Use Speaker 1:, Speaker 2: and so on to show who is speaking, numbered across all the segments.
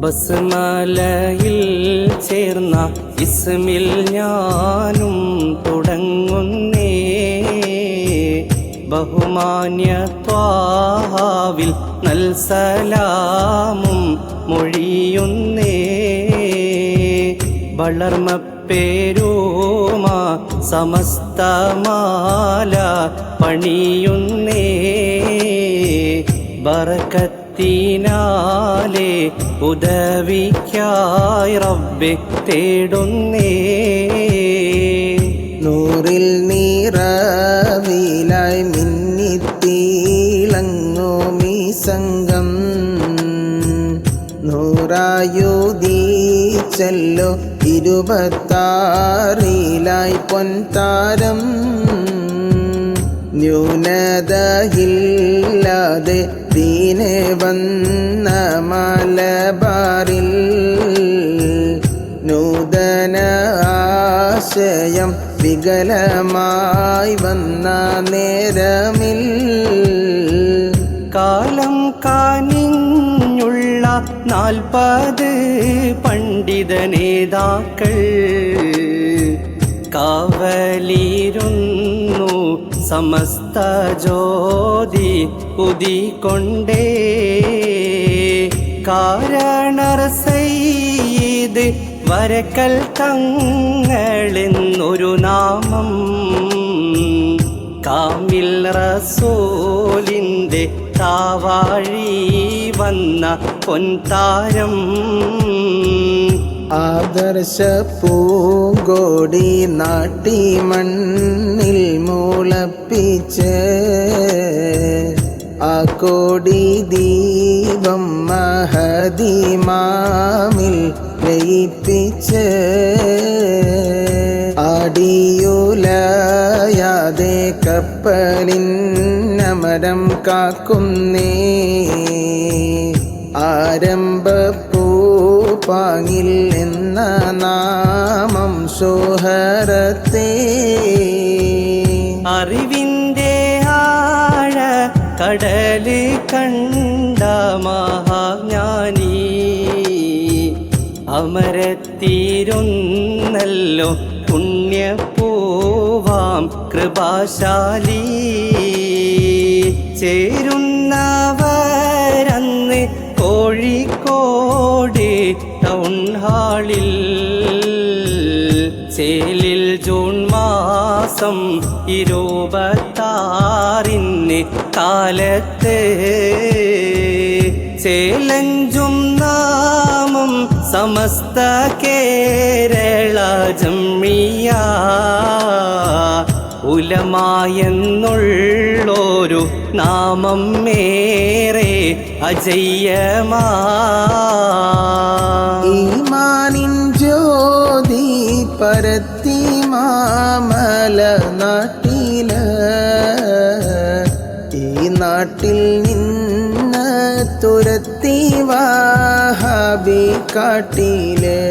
Speaker 1: ബസ്മലയിൽ ചേർന്ന ഇസ്മിൽ ഞാനും തുടങ്ങുന്നേ. ബഹുമാന്യ ത്വാഹാവിൽ നൽസലാമും മൊഴിയുന്നേ. വളർമ്മ വളർമ്മപ്പേരുമാ സമസ്തമാല പണിയുന്നേ. ബറക്കത്തിനാലെ ഉദവിക്കായി റബ്ബെ തേടുന്നേ.
Speaker 2: നൂറിൽ നീറവിലായി മിന്നിത്തീളങ്ങോമീ സംഘം. നൂറായുദീച്ചല്ലോ ഇരുപത്താറിലായി പൊൻതാരം. ന്യൂനതയില്ലാതെ ദീനെ വന്ന മലബാറിൽ നൂതന ആശയം വികലമായി വന്ന നേരമിൽ
Speaker 1: കാലം കാനിഞ്ഞുള്ള നാൽപ്പത് പണ്ഡിത നേതാക്കൾ കാവലിരുന്നു സമസ്ത ജ്യോതി ഉദിക്കൊണ്ടേ കാരണർ സയ്യിദ് വരക്കൽ തങ്ങളെന്നൊരു നാമം. കാമിൽ റസോലിന്റെ താവാഴി വന്ന പൊൻതാരം.
Speaker 2: ആദർശ പൂങ്കോടി നാട്ടി മണ്ണിൽ മൂളപ്പിച്ച്. ആ കോടി ദീപം മഹദിമാമിൽ ലയിപ്പിച്ച്. അടിയുലയാതെ കപ്പലിൻ നമരം കാക്കുന്നേ. ആരംഭപ്പൂപ്പാങ്ങിൽ എന്ന നാമം സോഹരത്തെ.
Speaker 1: കടൽ കണ്ട മഹാജ്ഞാനി അമരത്തിരുന്നല്ലോ പുണ്യപൂവാം കൃപാശാലി. ചേരുന്നവരന്ന് കോഴിക്കോട് ടൗൺ ഹാളിൽ ചേലിൽ ജൂൺ മാസം ഇരുപത്താറിന് കാലത്ത് ചേലഞ്ചും നാമം സമസ്ത കേരള ജമ്മിയ. ഉലമായെന്നുള്ളൊരു നാമം മേറെ അജയ്യമാ.
Speaker 2: ജ്യോതി പരത്തി വാഹാബി കാട്ടിലെ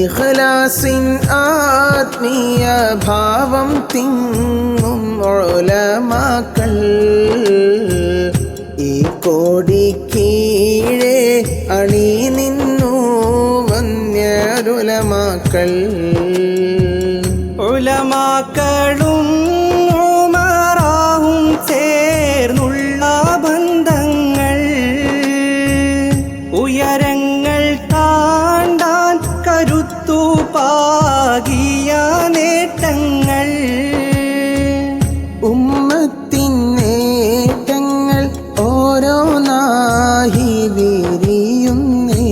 Speaker 2: ഇഖ്ലാസിൻ ആത്മീയ ഭാവം തിങ്ങും ഒലമാക്കൾ ഈ കോടി കീഴെ അണി നിന്നു വന്യരുലമാക്കൾ. ഉമ്മത്തിൻ നേട്ടങ്ങൾ ഓരോന്നായി വിരിയുന്നേ.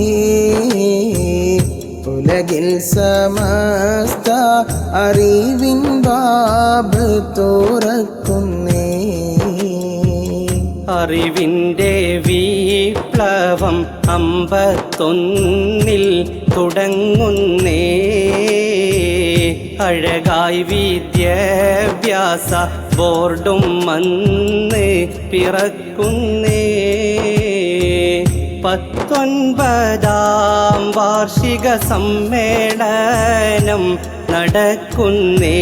Speaker 2: ഉലകിൽ സമസ്ത അറിവിൻ ബാബ് തുറക്കുന്നേ.
Speaker 1: അറിവിന്റെ വിപ്ലവം അമ്പത്തൊന്നിൽ തുടങ്ങുന്നേ. അഴകായി വിദ്യാഭ്യാസ ബോർഡും വന്ന് പിറക്കുന്നേ. പത്തൊൻപതാം വാർഷിക സമ്മേളനം നടക്കുന്നേ.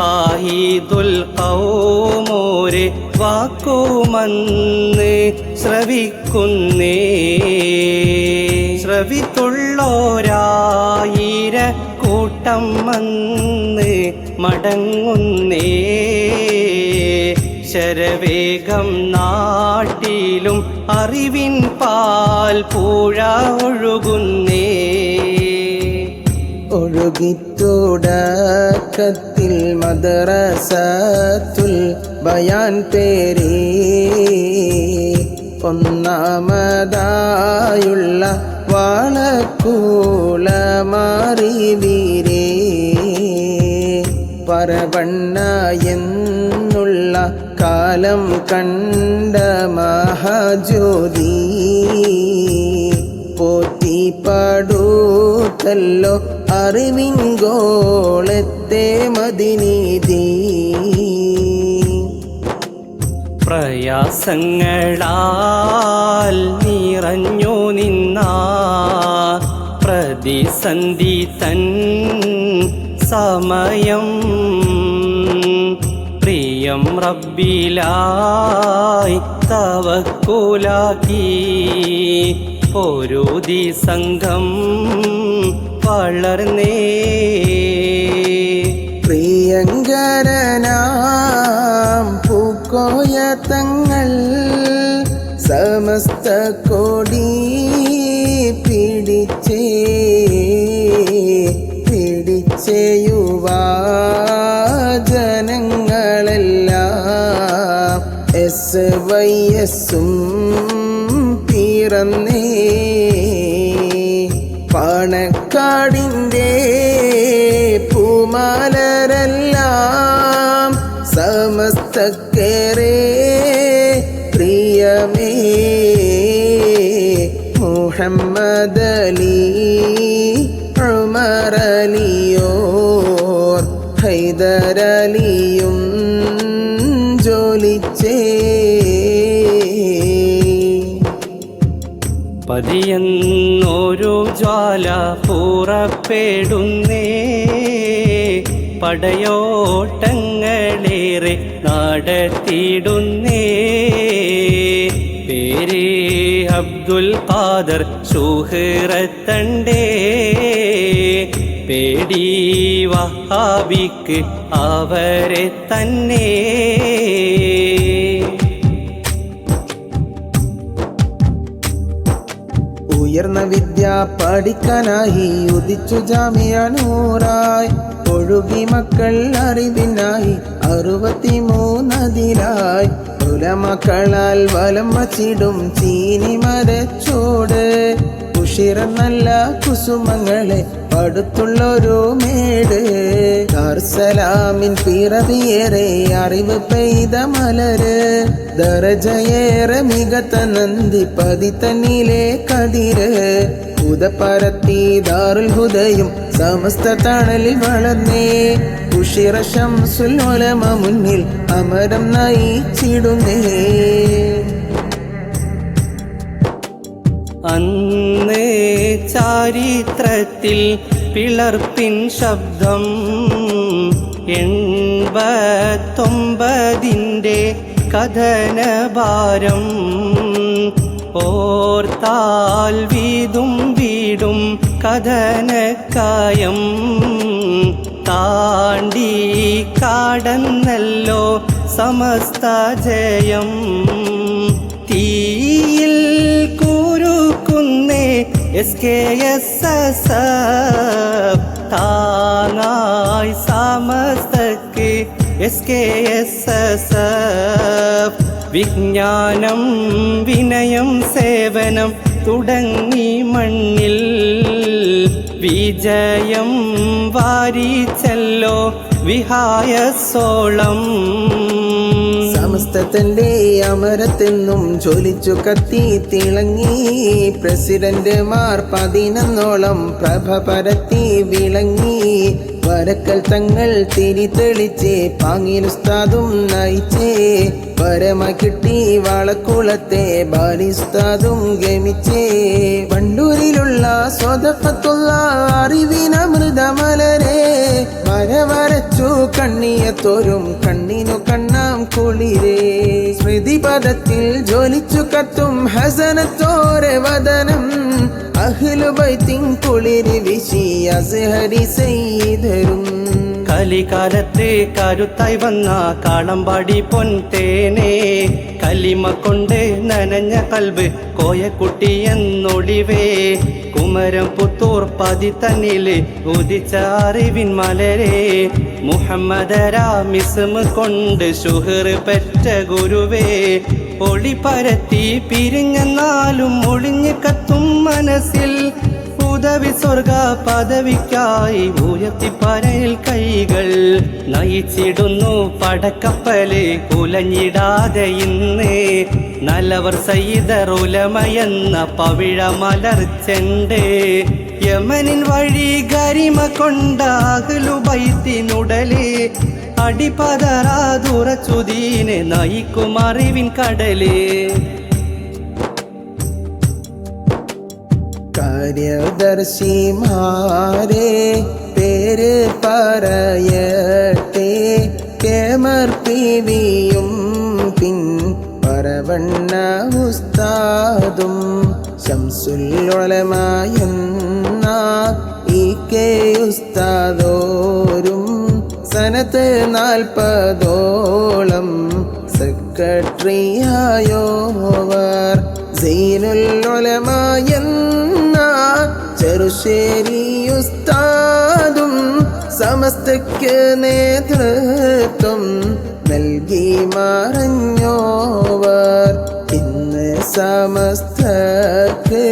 Speaker 1: കാഹിദുൽ കൗമോര് വാക്കുമന്ന് ശ്രവിക്കുന്നേ. ശ്രവിത്തുള്ളോരായിര കൂട്ടം വന്ന് മടങ്ങുന്നേ. ശരവേഗം നാട്ടിലും അറിവിൻ പാൽ പൂഴ ഒഴുകുന്നേ.
Speaker 2: ഒഴുകിത്തോടക്കത്തിൽ മദറസത്തുൽ ബയാൻ പേരേ. ഒന്നാമതായുള്ള വാളക്കൂളമാറിവീരേ പറവണ്ണ എന്നുള്ള കാലം കണ്ട മഹാജ്യോതി. പോറ്റി ഗോളത്തെ മതിനീതി.
Speaker 1: പ്രയാസങ്ങളാൽ നിറഞ്ഞു നിന്ന പ്രതിസന്ധി തൻ സമയം. പ്രിയം റബ്ബിലായി തവക്കൂലാക്കി. പൊരുതി സംഘം വളർന്നേ.
Speaker 2: പ്രിയങ്കരനാം പൂക്കോയ തങ്ങൾ സമസ്ത കോടി പിടിച്ചേ ജനങ്ങളെല്ലാം എസ് വൈ എസും പിറന്നേ. പണക്കാടിന്റെ പൂമാലരെല്ലാം സമസ്തക്കേറെ പ്രിയമേ. മുഹമ്മദലി ഉമറലിയോർ ഹൈദരലിയും ജോലിച്ചേ
Speaker 1: പതിയെന്നൊരു ജ്വാല പൂറപ്പെടുന്നേ. പടയോട്ടങ്ങളേറെ നടത്തിയിടുന്നേ പേരേ അബ്ദുൽ ഖാദർ സുഹൃത്തണ്ടേ. പേടി വഹാബിക്ക് അവരെ തന്നെ.
Speaker 2: ഉയർന്ന വിദ്യ പഠിക്കാനായി ഉദിച്ചു ജാമ്യാനൂറായി ഒഴുകി മക്കൾ അറിവിനായി അറുപത്തി അറുപത്തിമൂന്നതിലായി. ഉലമക്കളാൽ വലം വച്ചിടും ചീനി മരച്ചോട്. ഉഷിര നല്ല കുസുമങ്ങളെ പടുത്തുള്ളൊരു മേട്. ദാർസലാമിൻ പിറവിയേറെ അറിവ് പെയ്ത മലര്. ദറജയേറെ മികത്ത നന്ദി പതിത്തന്നിലെ കതിര്. ഉദപ്പരത്തി ദാറുൽ ഹുദയും സമസ്ത തണലിൽ വളർന്നേ. ഉഷിറ ശംസുൽ ഒലമ മുന്നിൽ അമരം നയിച്ചിടുന്നേ.
Speaker 1: അന്ന് ചാരിത്രത്തിൽ പിളർപ്പിൻ ശബ്ദം എൺപത്തൊമ്പതിന്റെ കഥനഭാരം. ഓർത്താൽ വീതും വീടും കഥനക്കായം. താണ്ടി കാടന്നല്ലോ സമസ്ത ജയം. എസ് കെ എസ് എസ് താങ്ങായി സമസ്തക്ക് എസ് കെ എസ് എസ് വിജ്ഞാനം വിനയം സേവനം തുടങ്ങി മണ്ണിൽ. വിജയം വാരിച്ചല്ലോ വിഹായസോളം.
Speaker 2: സമസ്തത്തിന്റെ അമരത്തെന്നും ജ്വലിച്ചു കത്തി തിളങ്ങി. പ്രസിഡന്റ് മാർ പതിനൊന്നോളം പ്രഭ പരത്തി വിളങ്ങി. വരക്കൽ തങ്ങൾ തിരി തിരിതെളിച്ചേ പാങ്ങിനുസ്താദും നയിച്ചേ. പരമ കിട്ടി വളക്കുളത്തെ ബാലിസ്താദും ഗമിച്ചേ. വണ്ടൂരിലുള്ള സ്വതപ്പത്തുള്ള അറിവിനമൃതമലരെ വര വരച്ചു കണ്ണിയത്തോരും കണ്ണിനു കണ്ണാം കുളിരേ. സ്മൃതിപദത്തിൽ ജ്വലിച്ചു കത്തും ഹസനത്തോരെ വദനം അഹ്ലുബൈത്തിൻ കുളിരി വിശി അസ്ഹരി സൈതരും
Speaker 1: കലികാലത്ത് കരുത്തായി വന്ന കാളമ്പാടി പൊൻതേനെ കലിമ കൊണ്ട് നനഞ്ഞ കൽബ് കോയക്കുട്ടി എന്നൊളിവേ. കുമരം പുത്തൂർ പതി തന്നിൽ ഉദിച്ച അറിവിൻ മലരെ മുഹമ്മദരാമിസ്മ കൊണ്ട് ഷുഹർ പെറ്റ ഗുരുവേ ഒളി പരത്തി പിരിഞ്ഞെന്നാലും ഒളിഞ്ഞു കത്തും മനസ്സിൽ. ഉദവി സ്വർഗ പദവിക്കായി ഉയർത്തി പരയിൽ കൈകൾ നയിച്ചിടുന്നു പടക്കപ്പൽ കുലഞ്ഞിടാതെ ഇന്ന്. നല്ലവർ സയ്യിദറുലമയെന്ന പവിഴ മലർച്ചെണ്ട് യമനിൻ വഴി ഗരിമ കൊണ്ടാകലുബൈത്തിനുടൽ അടിപതറാതുറച്ചുതീനെ നയിക്കും അറിവിൻ കടലേ.
Speaker 2: കാര്യദർശിമാരെ പേര് പറയട്ടെ. കേമർ പിൻ പറവണ്ണ ഉസ്താദും ശംസുല്ലുളമായെന്ന ഉസ്താദോരും സനത്ത് നാൽപ്പതോളം സെക്രട്ടറിയായോവർ. സീനുലുലമായെന്ന ചെറുശ്ശേരി ഉസ്താദും സമസ്തയ്ക്ക് നേതൃത്വം നൽകി മറഞ്ഞോവർ. ഇന്ന് സമസ്തക്ക്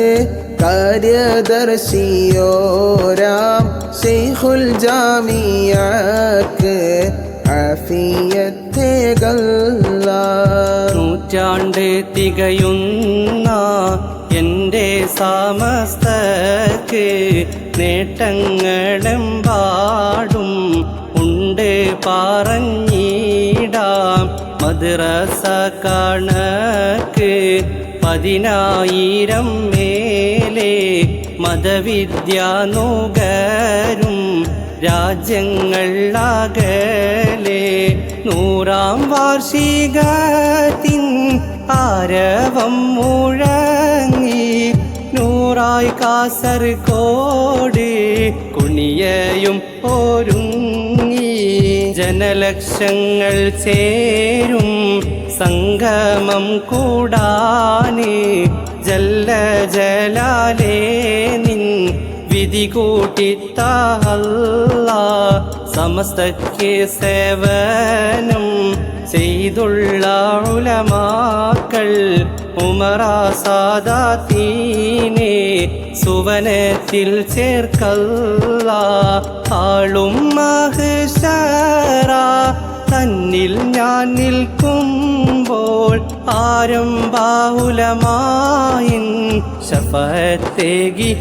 Speaker 2: കാര്യദർശിയോരാം ശൈഖുൽ ജാമിയാക്ക് ആഫിയത്തേകല്ല
Speaker 1: നൂറ്റാണ്ട് തികയുന്ന എന്റെ സമസ്തക്ക് നേട്ടങ്ങളും പാടും ഉണ്ട് പറഞ്ഞിടാം. മദ്രസ കണക്ക് പതിനായിരം മേലെ മതവിദ്യാനോകരും രാജ്യങ്ങളാകലെ നൂറാം വാർഷികത്തിൻ ആരവം മുഴങ്ങി നൂറായി കാസർഗോഡ് കുണിയയും ഒരുങ്ങി ജനലക്ഷങ്ങൾ ചേരും സംഗമം കൂടാന് ജല്ല ജലാലേ നിൻ വിധി കൂട്ടിത്തല്ല സമസ്തയ്ക്ക് സേവനം ചെയ്തുള്ള ഉലമാക്കൾ ഉമറാ സാദാത്തീനെ സുവനത്തിൽ ചേർക്കല്ല. ആളും മഹ്ശറ തന്നിൽ ഞാൻ നിൽക്കുമ്പോൾ ആരംഭാവുലമായിൻ ശഫത്തേകിടല്ല